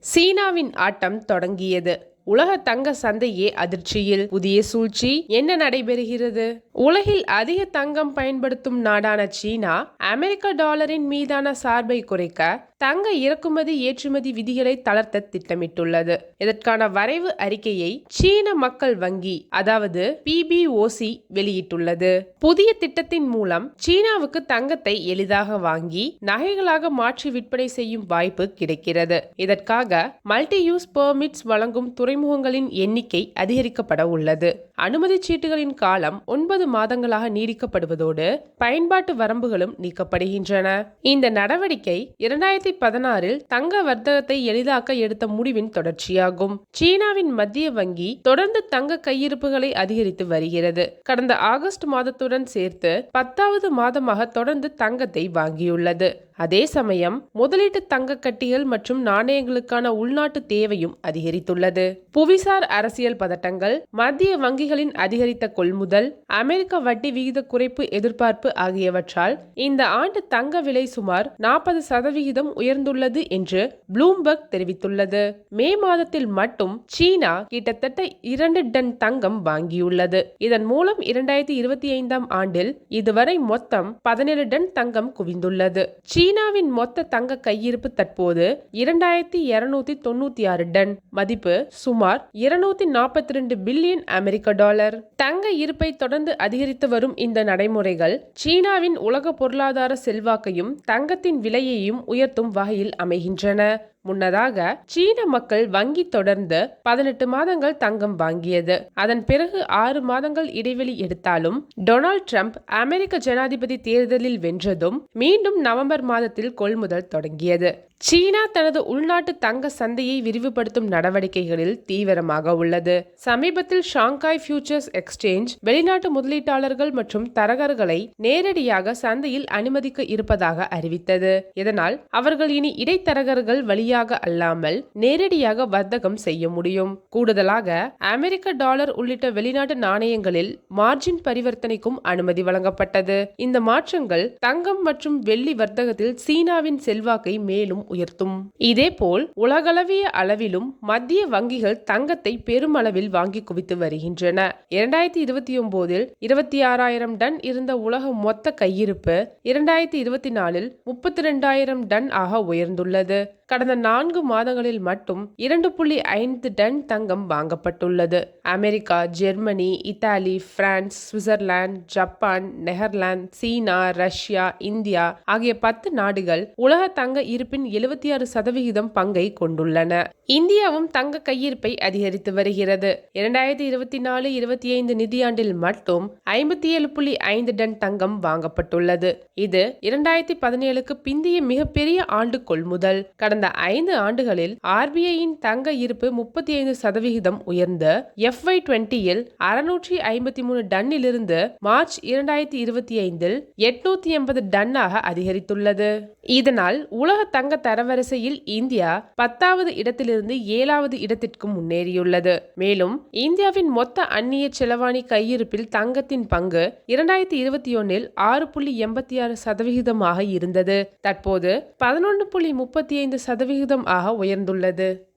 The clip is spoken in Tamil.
சீனாவின் ஆட்டம் தொடங்கியது. உலக தங்க சந்தையே அதிர்ச்சியில். புதிய சூழ்ச்சி. என்ன நடைபெறுகிறது? உலகில் அதிக தங்கம் பயன்படுத்தும் நாடான சீனா அமெரிக்க டாலரின் மீதான சார்பை குறைக்க தங்க இறக்குமதி ஏற்றுமதி விதிகளை தளர்த்த திட்டமிட்டுள்ளது. இதற்கான வரைவு அறிக்கையை சீன மக்கள் வங்கி அதாவது பிபிஓசி வெளியிட்டுள்ளது. புதிய திட்டத்தின் மூலம் சீனாவுக்கு தங்கத்தை எளிதாக வாங்கி நகைகளாக மாற்றி விற்பனை செய்யும் வாய்ப்பு கிடைக்கிறது. இதற்காக மல்டி யூஸ் பெர்மிட்ஸ் வழங்கும் துறைமுகங்களின் எண்ணிக்கை அதிகரிக்கப்பட உள்ளது. அனுமதி சீட்டுகளின் காலம் ஒன்பது மாதங்களாக நீடிக்கப்படுவதோடு பயன்பாட்டு வரம்புகளும் நீக்கப்படுகின்றன. இந்த நடவடிக்கை இரண்டாயிரத்தி பதினாறில் தங்க வர்த்தகத்தை எளிதாக்க எடுத்த முடிவின் தொடர்ச்சியாகும். சீனாவின் மத்திய வங்கி தொடர்ந்து தங்க கையிருப்புகளை அதிகரித்து வருகிறது. கடந்த ஆகஸ்ட் மாதத்துடன் சேர்த்து பத்தாவது மாதமாக தொடர்ந்து தங்கத்தை வாங்கியுள்ளது. அதே சமயம் முதலீட்டு தங்க கட்டிகள் மற்றும் நாணயங்களுக்கான உள்நாட்டு தேவையும் அதிகரித்துள்ளது. புவிசார் அரசியல் பதட்டங்கள் மத்திய வங்கிகளின் அதிகரித்த கொள்முதல் அமெரிக்க வட்டி விகித குறைப்பு எதிர்பார்ப்பு ஆகியவற்றால் இந்த ஆண்டு தங்க விலை சுமார் நாற்பது சதவிகிதம் உயர்ந்துள்ளது என்று ப்ளூம்பர்க் தெரிவித்துள்ளது. மே மாதத்தில் மட்டும் சீனா கிட்டத்தட்ட இரண்டு டன் தங்கம் வாங்கியுள்ளது. இதன் மூலம் இரண்டாயிரத்தி இருபத்தி ஐந்தாம் ஆண்டில் இதுவரை மொத்தம் பதினேழு டன் தங்கம் குவிந்துள்ளது. சீனாவின் மொத்த தங்க கையிருப்பு தற்போது இரண்டாயிரத்தி இருநூத்தி தொண்ணூத்தி ஆறு டன். மதிப்பு சுமார் இருநூத்தி நாற்பத்தி ரெண்டு பில்லியன் அமெரிக்க டாலர். தங்க இருப்பை தொடர்ந்து அதிகரித்து வரும் இந்த நடைமுறைகள் சீனாவின் உலக பொருளாதார செல்வாக்கையும் தங்கத்தின் விலையையும் உயர்த்தும் வகையில் அமைகின்றன. முன்னதாக சீன மக்கள் வங்கி தொடர்ந்து பதினெட்டு மாதங்கள் தங்கம் வாங்கியது. அதன் பிறகு ஆறு மாதங்கள் இடைவெளி எடுத்தாலும் டொனால்ட் ட்ரம்ப் அமெரிக்க ஜனாதிபதி தேர்தலில் வென்றதும் மீண்டும் நவம்பர் மாதத்தில் கொள்முதல் தொடங்கியது. சீனா தனது உள்நாட்டு தங்க சந்தையை விரிவுபடுத்தும் நடவடிக்கைகளில் தீவிரமாக உள்ளது. சமீபத்தில் ஷாங்காய் ஃபியூச்சர்ஸ் எக்ஸ்சேஞ்ச் வெளிநாட்டு முதலீட்டாளர்கள் மற்றும் தரகர்களை நேரடியாக சந்தையில் அனுமதிக்க இருப்பதாக அறிவித்தது. இதனால் அவர்கள் இனி இடைத்தரகர்கள் வழியாக அல்லாமல் நேரடியாக வர்த்தகம் செய்ய முடியும். கூடுதலாக அமெரிக்க டாலர் உள்ளிட்ட வெளிநாட்டு நாணயங்களில் மார்ஜின் பரிவர்த்தனைக்கும் அனுமதி வழங்கப்பட்டது. இந்த மாற்றங்கள் தங்கம் மற்றும் வெள்ளி வர்த்தகத்தில் சீனாவின் செல்வாக்கை மேலும் உயர்த்தும். இதேபோல் உலகளவிய அளவிலும் மத்திய வங்கிகள் தங்கத்தை பெருமளவில் வாங்கி குவித்து வருகின்றன. இரண்டாயிரத்தி இருபத்தி ஒன்பதில் இருபத்தி ஆறாயிரம் டன் இருந்த உலக மொத்த கையிருப்பு இரண்டாயிரத்தி இருபத்தி நாலில் முப்பத்தி ரெண்டாயிரம் டன் ஆக உயர்ந்துள்ளது. கடந்த நான்கு மாதங்களில் மட்டும் இரண்டு புள்ளி ஐந்து டன் தங்கம் வாங்கப்பட்டுள்ளது. America Germany Italy France Switzerland Japan Netherlands China Russia India ஆகிய பத்து நாடுகள் உலக தங்க இருப்பின் எழுபத்தி ஆறு சதவிகிதம் பங்கை கொண்டுள்ளன. இந்தியாவும் தங்க கையிருப்பை அதிகரித்து வருகிறது. இரண்டாயிரத்தி இருபத்தி நாலு இருபத்தி ஐந்து நிதியாண்டில் மட்டும் ஐம்பத்தி ஏழு புள்ளி ஐந்து டன் தங்கம் வாங்கப்பட்டுள்ளது. இது இரண்டாயிரத்தி பதினேழுக்கு பிந்திய மிகப்பெரிய ஆண்டு கொள்முதல் கடந்த ஐந்து ஆண்டுகளில் ஆர்பிஐயின் தங்க இருப்பு முப்பத்தி ஐந்து சதவிகிதம் உயர்ந்த எஃப்ஒய் டுவெண்ட்டியில் அறுநூற்றி ஐம்பத்தி மூணு டன்னிலிருந்து மார்ச் இரண்டாயிரத்தி இருபத்தி ஐந்தில் எட்நூத்தி எண்பது டன்னாக அதிகரித்துள்ளது. இதனால் உலக தங்க தரவரிசையில் இந்தியா பத்தாவது இடத்திலிருந்து ஏழாவது இடத்திற்கு முன்னேறியுள்ளது. மேலும் இந்தியாவின் மொத்த அந்நிய செலவாணி கையிருப்பில் தங்கத்தின் பங்கு இரண்டாயிரத்தி இருபத்தி ஒன்னில் ஆறு புள்ளி எண்பத்தி ஆறு சதவிகிதமாக இருந்தது. தற்போது பதினொன்று புள்ளி முப்பத்தி ஐந்து சதவிகிதம் ஆக உயர்ந்துள்ளது.